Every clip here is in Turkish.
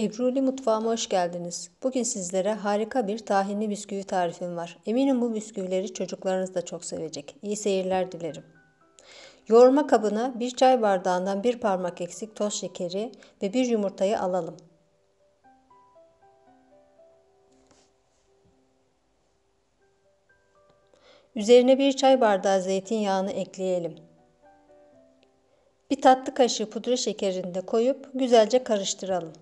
Ebruli mutfağıma hoş geldiniz. Bugün sizlere harika bir tahinli bisküvi tarifim var. Eminim bu bisküvileri çocuklarınız da çok sevecek. İyi seyirler dilerim. Yoğurma kabına bir çay bardağından bir parmak eksik toz şekeri ve bir yumurtayı alalım. Üzerine bir çay bardağı zeytinyağını ekleyelim. Bir tatlı kaşığı pudra şekerini de koyup güzelce karıştıralım.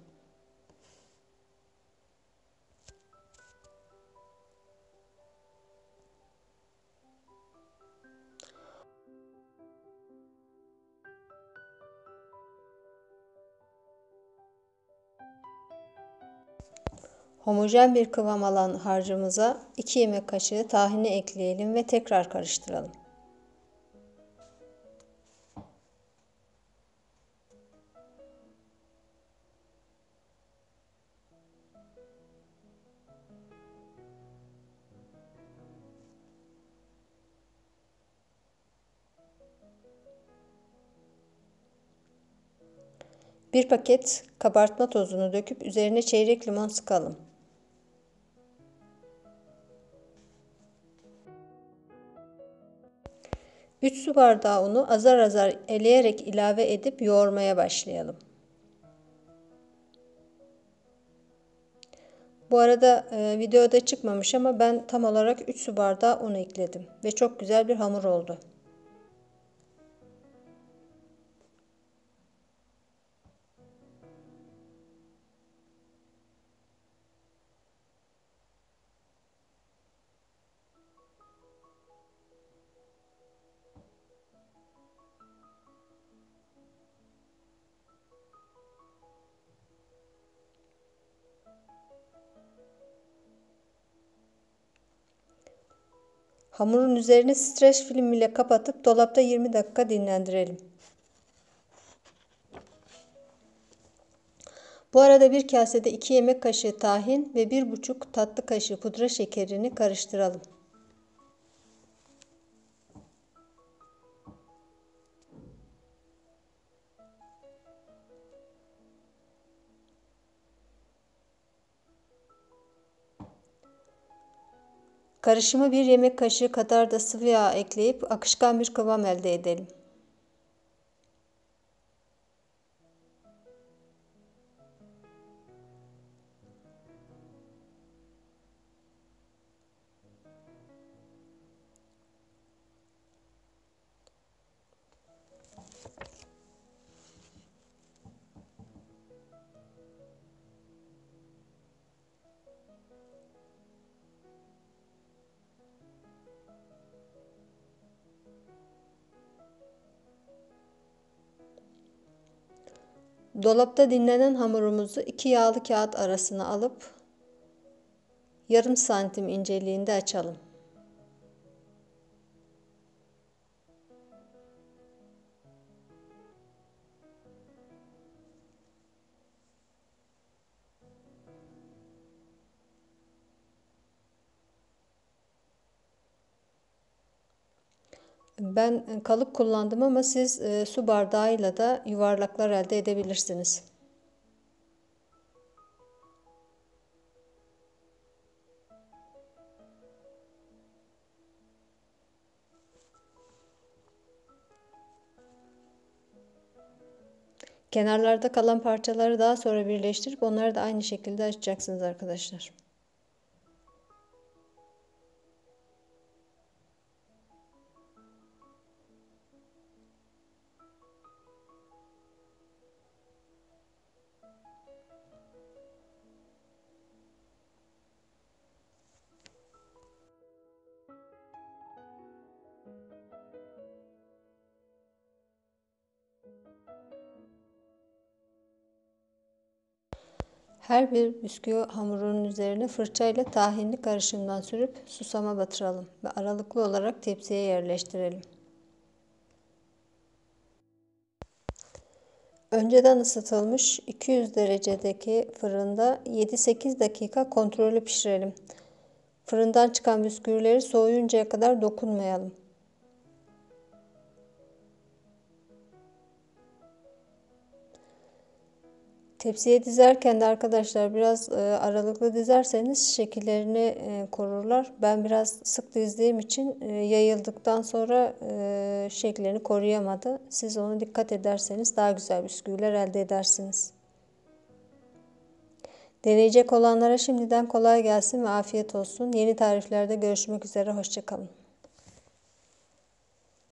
Homojen bir kıvam alan harcımıza 2 yemek kaşığı tahini ekleyelim ve tekrar karıştıralım. Bir paket kabartma tozunu döküp üzerine çeyrek limon sıkalım. 3 su bardağı unu azar azar eleyerek ilave edip yoğurmaya başlayalım. Bu arada e, videoda çıkmamış ama ben tam olarak 3 su bardağı un ekledim ve çok güzel bir hamur oldu. Hamurun üzerine streç film ile kapatıp dolapta 20 dakika dinlendirelim. Bu arada bir kasede 2 yemek kaşığı tahin ve 1,5 tatlı kaşığı pudra şekerini karıştıralım. Karışımı bir yemek kaşığı kadar da sıvı yağ ekleyip akışkan bir kıvam elde edelim. Dolapta dinlenen hamurumuzu iki yağlı kağıt arasına alıp yarım santim inceliğinde açalım. Ben kalıp kullandım ama siz e, su bardağıyla da yuvarlaklar elde edebilirsiniz. Kenarlarda kalan parçaları daha sonra birleştirip onları da aynı şekilde açacaksınız arkadaşlar. Her bir bisküvi hamurunun üzerine fırçayla tahinli karışımdan sürüp susama batıralım ve aralıklı olarak tepsiye yerleştirelim. Önceden ısıtılmış 200 derecedeki fırında 7-8 dakika kontrollü pişirelim. Fırından çıkan bisküvileri soğuyuncaya kadar dokunmayalım. Tepsiye dizerken de arkadaşlar biraz e, aralıklı dizerseniz şekillerini e, korurlar. Ben biraz sık dizdiğim için e, yayıldıktan sonra şeklini koruyamadı. Siz onu dikkat ederseniz daha güzel bisküviler elde edersiniz. Deneyecek olanlara şimdiden kolay gelsin ve afiyet olsun. Yeni tariflerde görüşmek üzere. Hoşçakalın.